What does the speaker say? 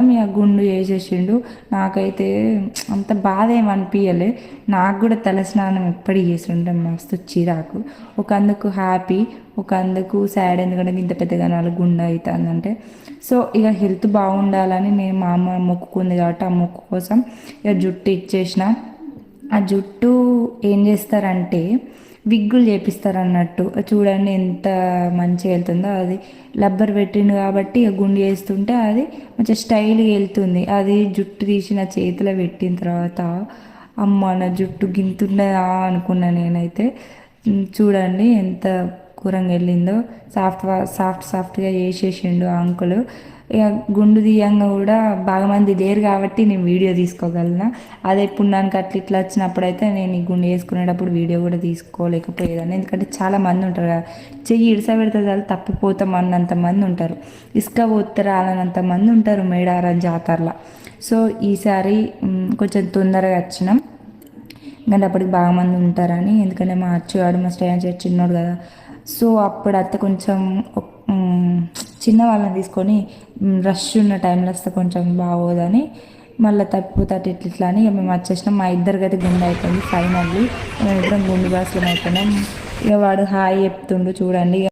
ఇక గుండు చేసేసిండు నాకైతే అంత బాధ ఏమనిపించలే నాకు కూడా తలస్నానం ఎప్పటి చేస్తుంటాం మస్తు చిరాకు. ఒక అందుకు హ్యాపీ ఒక అందుకు సాడ్ ఎందుకంటే ఇంత పెద్దగా నాలుగు గుండె అవుతుందంటే. సో ఇక హెల్త్ బాగుండాలని నేను మా అమ్మ మొక్కుకుంది కాబట్టి ఆ మొక్కు కోసం ఇక జుట్టు ఇచ్చేసిన. ఆ జుట్టు ఏం చేస్తారంటే విగ్గులు చేపిస్తారు అన్నట్టు చూడండి ఎంత మంచిగా వెళ్తుందో. అది లబ్బర్ పెట్టిండు కాబట్టి గుండు చేస్తుంటే అది మంచిగా స్టైల్గా వెళ్తుంది. అది జుట్టు తీసిన చేతిలో పెట్టిన తర్వాత అమ్మ నా జుట్టు గింతున్నదా అనుకున్నా నేనైతే. చూడండి ఎంత కూరంగా వెళ్ళిందో సాఫ్ట్ సాఫ్ట్ సాఫ్ట్గా చేసేసిండు ఆ అంకులు. ఇక గుండు తీయంగా కూడా బాగా మంది లేరు కాబట్టి నేను వీడియో తీసుకోగలను? అదే ఇప్పుడు నాకు అట్లా ఇట్లా వచ్చినప్పుడు అయితే నేను ఈ గుండు వేసుకునేటప్పుడు వీడియో కూడా తీసుకోలేకపోయేదాన్ని. ఎందుకంటే చాలా మంది ఉంటారు కదా చెయ్యి ఇడిస పెడితే చాలు తప్పిపోతాం అన్నంత మంది ఉంటారు. ఇసుక పోతే మంది ఉంటారు మేడారం జాతరలో. సో ఈసారి కొంచెం తొందరగా వచ్చినాం. ఎందుకంటే అప్పటికి బాగా మంది ఉంటారని ఎందుకంటే మా అచ్చుగాడు మా స్టేజ్ చిన్నోడు కదా సో అప్పుడు అత్త కొంచెం చిన్న వాళ్ళని తీసుకొని రష్ ఉన్న టైంలో వస్తే కొంచెం బాగోదని మళ్ళీ తప్పిపోతాడు ఇట్లా ఇట్లా అని మేము వచ్చేసినాం. మా ఇద్దరికి అయితే గుండె అయిపోయింది ఫైనల్లీ మేము ఇద్దరం గుండు బాసులు అయిపోయినాం. ఇక వాడు హాయ్ చెప్తుండు చూడండి.